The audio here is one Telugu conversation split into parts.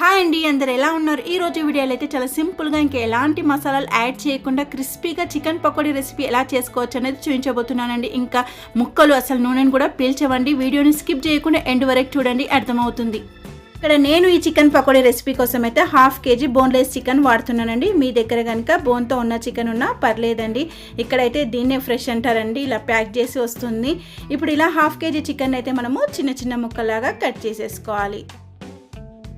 హాయ్ అండి అందరు ఎలా ఉన్నారు? ఈ రోజు వీడియోలో అయితే చాలా సింపుల్గా ఇంకా ఎలాంటి మసాలాలు యాడ్ చేయకుండా క్రిస్పీగా చికెన్ పకోడీ రెసిపీ ఎలా చేసుకోవచ్చు అనేది చూపించబోతున్నానండి. ఇంకా ముక్కలు అసలు నూనెను కూడా పీల్చవండి. వీడియోని స్కిప్ చేయకుండా ఎండ్ వరకు చూడండి అర్థమవుతుంది. ఇక్కడ నేను ఈ చికెన్ పకోడీ రెసిపీ కోసం అయితే హాఫ్ కేజీ బోన్లెస్ చికెన్ వాడుతున్నానండి. మీ దగ్గర కనుక బోన్తో ఉన్న చికెన్ ఉన్నా పర్లేదండి. ఇక్కడైతే దీన్నే ఫ్రెష్ అంటారండి. ఇలా ప్యాక్ చేసి వస్తుంది. ఇప్పుడు ఇలా హాఫ్ కేజీ చికెన్ అయితే మనము చిన్న చిన్న ముక్కలాగా కట్ చేసేసుకోవాలి.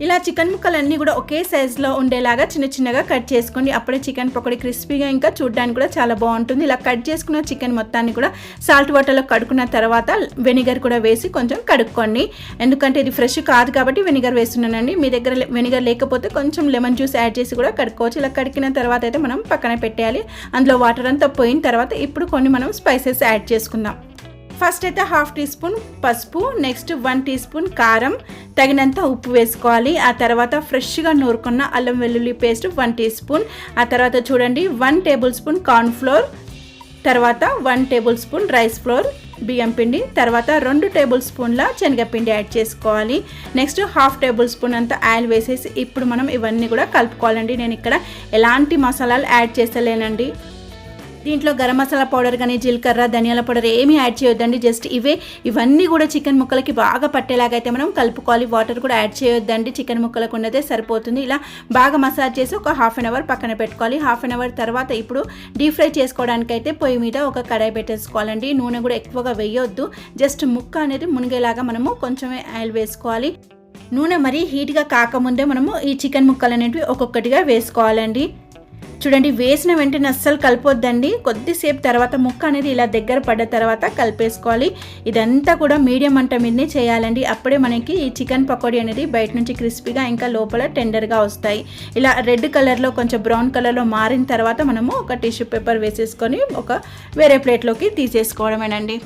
ఇలా చికెన్ ముక్కలన్నీ కూడా ఒకే సైజులో ఉండేలాగా చిన్న చిన్నగా కట్ చేసుకోండి. అప్పుడే చికెన్ పకోడీ క్రిస్పీగా ఇంకా చూడడానికి కూడా చాలా బాగుంటుంది. ఇలా కట్ చేసుకున్న చికెన్ మొత్తాన్ని కూడా సాల్ట్ వాటర్లో కడుక్కున్న తర్వాత వెనిగర్ కూడా వేసి కొంచెం కడుక్కోండి. ఎందుకంటే ఇది ఫ్రెష్ కాదు కాబట్టి వెనిగర్ వేస్తున్నానండి. మీ దగ్గర వెనిగర్ లేకపోతే కొంచెం లెమన్ జ్యూస్ యాడ్ చేసి కూడా కడుక్కోవచ్చు. ఇలా కడికిన తర్వాత అయితే మనం పక్కన పెట్టేయాలి. అందులో వాటర్ అంతా పోయిన తర్వాత ఇప్పుడు కొన్ని మనం స్పైసెస్ యాడ్ చేసుకుందాం. ఫస్ట్ అయితే హాఫ్ టీ స్పూన్ పసుపు నెక్స్ట్ వన్ టీ స్పూన్ కారం తగినంత ఉప్పు వేసుకోవాలి. ఆ తర్వాత ఫ్రెష్గా నూరుకున్న అల్లం వెల్లుల్లి పేస్ట్ వన్ టీ స్పూన్. ఆ తర్వాత చూడండి one tablespoon corn flour తర్వాత one tablespoon rice flour బియ్యం పిండి తర్వాత రెండు టేబుల్ స్పూన్ల శనగపిండి యాడ్ చేసుకోవాలి. నెక్స్ట్ హాఫ్ టేబుల్ స్పూన్ అంత ఆయిల్ వేసేసి ఇప్పుడు మనం ఇవన్నీ కూడా కలుపుకోవాలండి. నేను ఇక్కడ ఎలాంటి మసాలాలు యాడ్ చేస్తలేనండి. దీంట్లో గరం మసాలా పౌడర్ కానీ జీలకర్ర ధనియాల పౌడర్ ఏమీ యాడ్ చేయొద్దండి. జస్ట్ ఇవే. ఇవన్నీ కూడా చికెన్ ముక్కలకి బాగా పట్టేలాగా అయితే మనం కలుపుకోవాలి. వాటర్ కూడా యాడ్ చేయొద్దండి. చికెన్ ముక్కలకు ఉన్నదే సరిపోతుంది. ఇలా బాగా మసాజ్ చేసి ఒక హాఫ్ అన్ అవర్ పక్కన పెట్టుకోవాలి. హాఫ్ అన్ అవర్ తర్వాత ఇప్పుడు డీప్ ఫ్రై చేసుకోవడానికి అయితే పొయ్యి మీద ఒక కడాయి పెట్టేసుకోవాలండి. నూనె కూడా ఎక్కువగా వేయొద్దు. జస్ట్ ముక్క అనేది మునిగేలాగా మనము కొంచెమే ఆయిల్ వేసుకోవాలి. నూనె మరీ హీట్గా కాకముందే మనము ఈ చికెన్ ముక్కలు అనేటివి ఒక్కొక్కటిగా వేసుకోవాలండి. చూడండి వేసిన వెంటనే అస్సలు కలిపొద్దండి. కొద్దిసేపు తర్వాత ముక్క అనేది ఇలా దగ్గర పడ్డ తర్వాత కలిపేసుకోవాలి. ఇదంతా కూడా మీడియం మంట మీదనే చేయాలండి. అప్పుడే మనకి ఈ చికెన్ పకోడీ అనేది బయట నుంచి క్రిస్పీగా ఇంకా లోపల టెండర్గా వస్తాయి. ఇలా రెడ్ కలర్లో కొంచెం బ్రౌన్ కలర్లో మారిన తర్వాత మనము ఒక టిష్యూ పేపర్ వేసేసుకొని ఒక వేరే ప్లేట్లోకి తీసేసుకోవడమేనండి.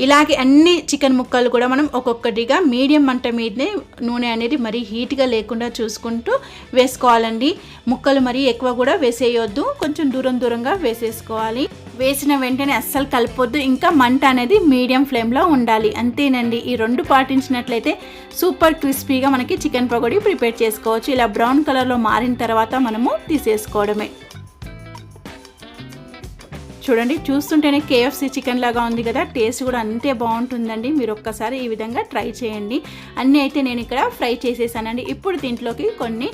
ఇలాగే అన్ని చికెన్ ముక్కలు కూడా మనం ఒక్కొక్కటిగా మీడియం మంట మీదనే నూనె అనేది మరీ హీట్గా లేకుండా చూసుకుంటూ వేసుకోవాలండి. ముక్కలు మరీ ఎక్కువ కూడా వేసేయొద్దు. కొంచెం దూరం దూరంగా వేసేసుకోవాలి. వేసిన వెంటనే అస్సలు కలపొద్దు. ఇంకా మంట అనేది మీడియం ఫ్లేమ్లో ఉండాలి. అంతేనండి. ఈ రెండు పాటించినట్లయితే సూపర్ క్రిస్పీగా మనకి చికెన్ పకోడీ ప్రిపేర్ చేసుకోవచ్చు. ఇలా బ్రౌన్ కలర్లో మారిన తర్వాత మనము తీసేసుకోవడమే. చూడండి చూస్తుంటేనే కేఎఫ్సి చికెన్ లాగా ఉంది కదా. టేస్ట్ కూడా అంతే బాగుంటుందండి. మీరు ఒక్కసారి ఈ విధంగా ట్రై చేయండి. అన్నీ అయితే నేను ఇక్కడ ఫ్రై చేసేసానండి. ఇప్పుడు దీంట్లోకి కొన్ని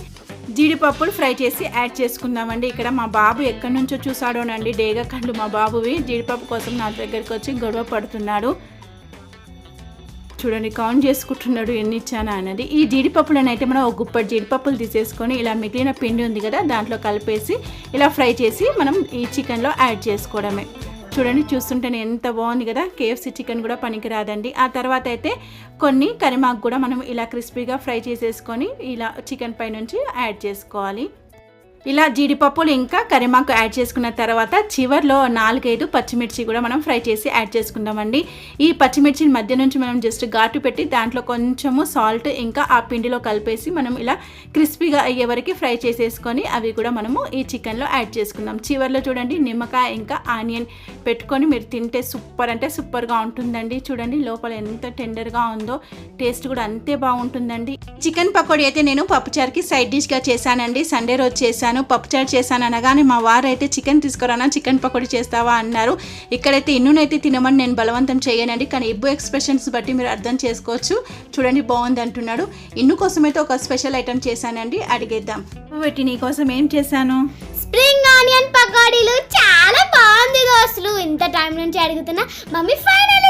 జీడిపప్పులు ఫ్రై చేసి యాడ్ చేసుకుందామండి. ఇక్కడ మా బాబు ఎక్కడి నుంచో చూసాడోనండి డేగా కళ్ళు మా బాబువి జీడిపప్పు కోసం నా దగ్గరికి వచ్చి గొడవ పడుతున్నాడు. చూడండి కౌంట్ చేసుకుంటున్నాడు ఎన్ని ఇచ్చానా అన్నది. ఈ జీడిపప్పులను అయితే మనం ఒక గుప్పటి జీడిపప్పులు తీసేసుకొని ఇలా మిగిలిన పిండి ఉంది కదా దాంట్లో కలిపేసి ఇలా ఫ్రై చేసి మనం ఈ చికెన్లో యాడ్ చేసుకోవడమే. చూడండి చూస్తుంటేనే ఎంత బాగుంది కదా కేఎఫ్సి చికెన్ కూడా పనికిరాదండి. ఆ తర్వాత అయితే కొన్ని కరిమాకు కూడా మనం ఇలా క్రిస్పీగా ఫ్రై చేసేసుకొని ఇలా చికెన్ పై నుంచి యాడ్ చేసుకోవాలి. ఇలా జీడిపప్పులు ఇంకా కరిమాకు యాడ్ చేసుకున్న తర్వాత చివర్లో నాలుగైదు పచ్చిమిర్చి కూడా మనం ఫ్రై చేసి యాడ్ చేసుకుందామండి. ఈ పచ్చిమిర్చిని మధ్య నుంచి మనం జస్ట్ ఘాటు పెట్టి దాంట్లో కొంచెము సాల్ట్ ఇంకా ఆ పిండిలో కలిపేసి మనం ఇలా క్రిస్పీగా అయ్యే వరకు ఫ్రై చేసేసుకొని అవి కూడా మనము ఈ చికెన్లో యాడ్ చేసుకుందాం. చివర్లో చూడండి నిమ్మకాయ ఇంకా ఆనియన్ పెట్టుకొని మీరు తింటే సూపర్ అంటే సూపర్గా ఉంటుందండి. చూడండి లోపల ఎంత టెండర్గా ఉందో టేస్ట్ కూడా అంతే బాగుంటుందండి. చికెన్ పకోడీ అయితే నేను పప్పుచారుకి సైడ్ డిష్గా చేశానండి. సండే రోజు చేశాను. పప్పుచారు చేశాను అనగానే మా వారు అయితే చికెన్ తీసుకురానా చికెన్ పకోడీ చేస్తావా అన్నారు. ఇక్కడైతే ఇన్నునైతే తినమని నేను బలవంతం చేయనండి కానీ ఇబ్బు ఎక్స్ప్రెషన్స్ బట్టి మీరు అర్థం చేసుకోవచ్చు. చూడండి బాగుంది అంటున్నాడు. ఇన్ను కోసం అయితే ఒక స్పెషల్ ఐటమ్ చేశానండి అడిగేద్దాం. పెట్టి నీ కోసం ఏం చేశాను? స్ప్రింగ్ ఆనియన్ పకోడీలు చాలా బాగుంది దోస్తులు. ఇంత టైం నుంచి అడుగుతున్నా మమ్మీ చేసేసింది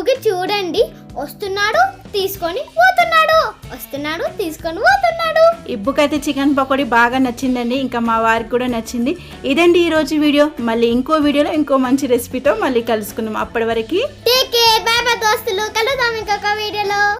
ఇబ్బుకి చూడండి. వస్తున్నాడు తీసుకొని పోతున్నాడు. వస్తున్నాడు తీసుకొని పోతున్నాడు. ఇబ్బుకైతే చికెన్ పకోడీ బాగా నచ్చిందండి. ఇంకా మా వారికి కూడా నచ్చింది. ఇదండి ఈరోజు వీడియో. మళ్ళీ ఇంకో వీడియోలో ఇంకో మంచి రెసిపీతో మళ్ళీ కలుసుకుందాం. అప్పటి వరకు దోస్తులు. కలుద్దాం ఇంకొక వీడియోలో.